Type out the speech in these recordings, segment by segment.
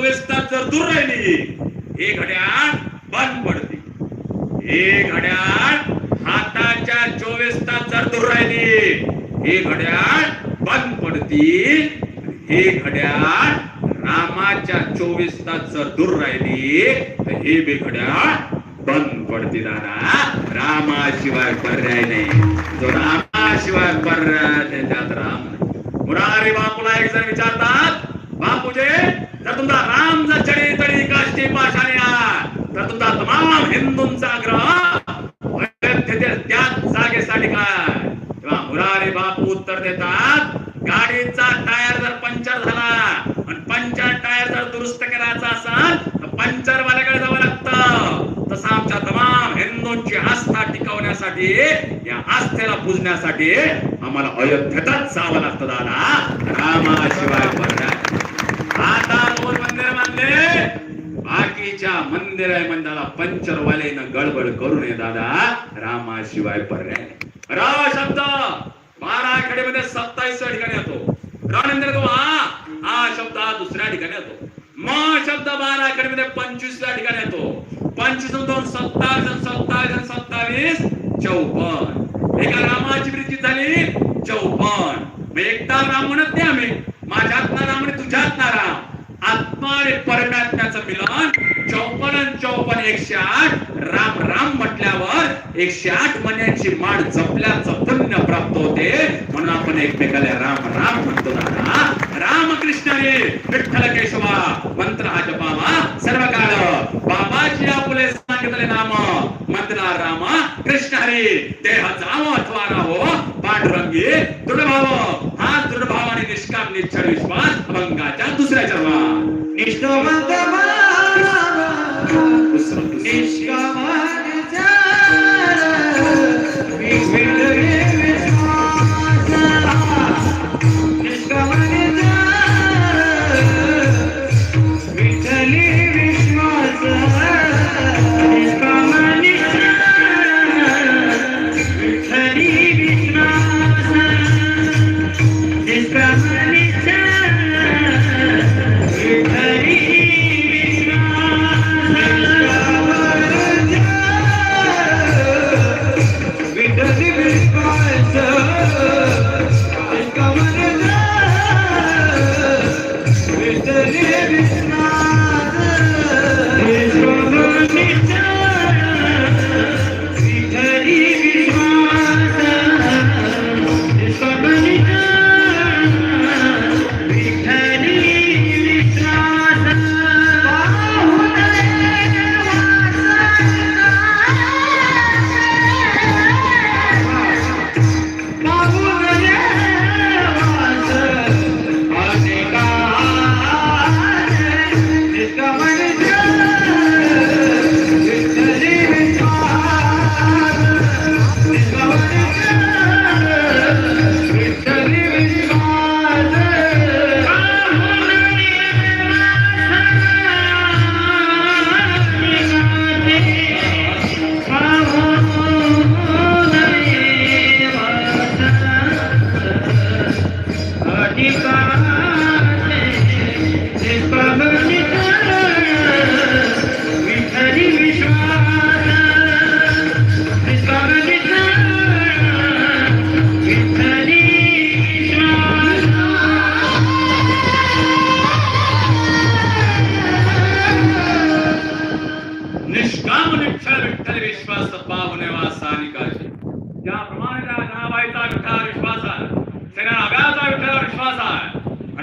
चोवीस जर दूर राहिली हे घड्याळ बंद पडते. हे घड्याळ हाताच्या चोवीस तास जर दूर राहिली हे घड्याळ बंद पडते. हे घड्याळ रामाच्या चोवीस तास जर दूर राहिली तर हे बे घड्याळ बंद पडते दादा. रामाशिवाय पर्याय नाही. जो रामाशिवाय पर्याय त्यात राम मुरारी बापूला एक जण विचारतात बापूजे तर तुमचा राम जर चढी तडी काष्टी पाशाने तर तुमचा तमाम हिंदूंचा ग्रह त्याच जागेसाठी काय? तेव्हा मुरारी बापू उत्तर देतात गाडीचा टायर जर पंचर झाला आणि पंचर टायर जर दुरुस्त करायचा असेल तर पंचर वाल्याकडे जावं लागतं. तसं आमच्या तमाम हिंदूंची आस्था टिकवण्यासाठी या आस्थेला पुजण्यासाठी आम्हाला अयोध्येतच जावं लागतं दादा. रामाशिवाय मंदिर आहे मंदिराला पंचरवाल्यानं गडबड करू नये दादा. रामाशिवाय पर्याय रा शब्द! बारा आखाड्यामध्ये सत्तावीस ठिकाणी येतो. रानंतर नंतर तो हा हा शब्द हा दुसऱ्या ठिकाणी येतो. म शब्द बारा आखाड्यामध्ये पंचवीसव्या ठिकाणी येतो. पंचवीस दोन सत्तावीस सत्तावीस सत्तावीस चौपन्न. एका रामाची वृत्ती झाली चौपन्न. मग एकटा राम म्हणत नाही आम्ही. माझ्यात ना राम आणि तुझ्यात ना राम. आणि परमात्म्याचं मिलन. चौपन्न चौपन्न एकशे आठ. राम राम म्हटल्यावर एकशे आठ महिन्याची माळ जपल्याचं पुण्य प्राप्त होते. म्हणून आपण एकमेकाला राम राम म्हणतो दादा रामकृष्ण रे विठ्ठल केशवा मंत्र हा जपावा. सर्व काळ बाबाजी आपले सांगितले नाम. मंत्रा राम कृष्ण हरी देह जाव अथवा राहो पांडुरंगी दृढभाव তোমার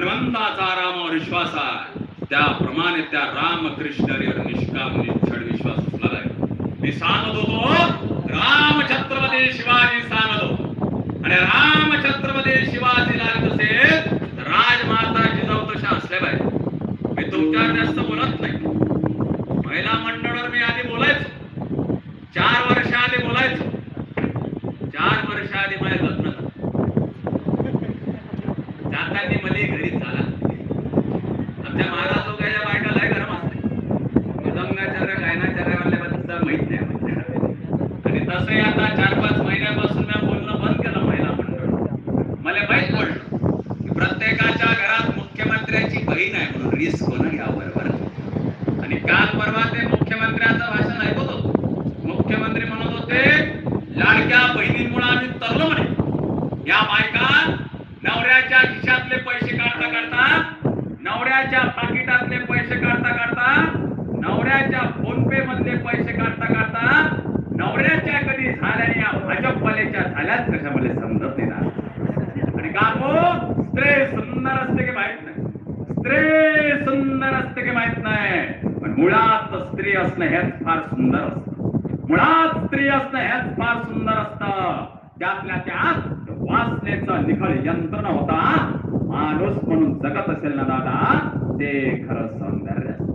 भगवंताचा रामावर विश्वास आहे. त्याप्रमाणे त्या रामकृष्ण हरीवर निष्काम निक्षळ विश्वास असला आहे मी सांगतो तो राम छत्रपती शिवाजी सांगतो आणि राम छत्रपती शिवाजी प्रत्येकाच्या घरात मुख्यमंत्र्यांची बहीण आहे म्हणून रिस्क होणं घ्या बरोबर आणि काल परवा ते मुख्यमंत्र्यांचं भाषण ऐकत होतो. मुख्यमंत्री म्हणत होते लाडक्या बहिणींमुळे आम्ही तरलो म्हणे. या बायका नवऱ्याच्या खिशातले पैसे काढता काढता नवऱ्याच्या पाकिटातले पैसे काढता काढता नवऱ्याच्या फोन पे मधले पैसे काढता काढता मुळात स्त्री असणं हेच फार सुंदर असत. मुळात स्त्री असणं हेच फार सुंदर असत. त्यातल्या त्यात वासनेचा निखळ यंत्रणा होता. माणूस म्हणून जगत असेल ना दादा ते खरं सौंदर्य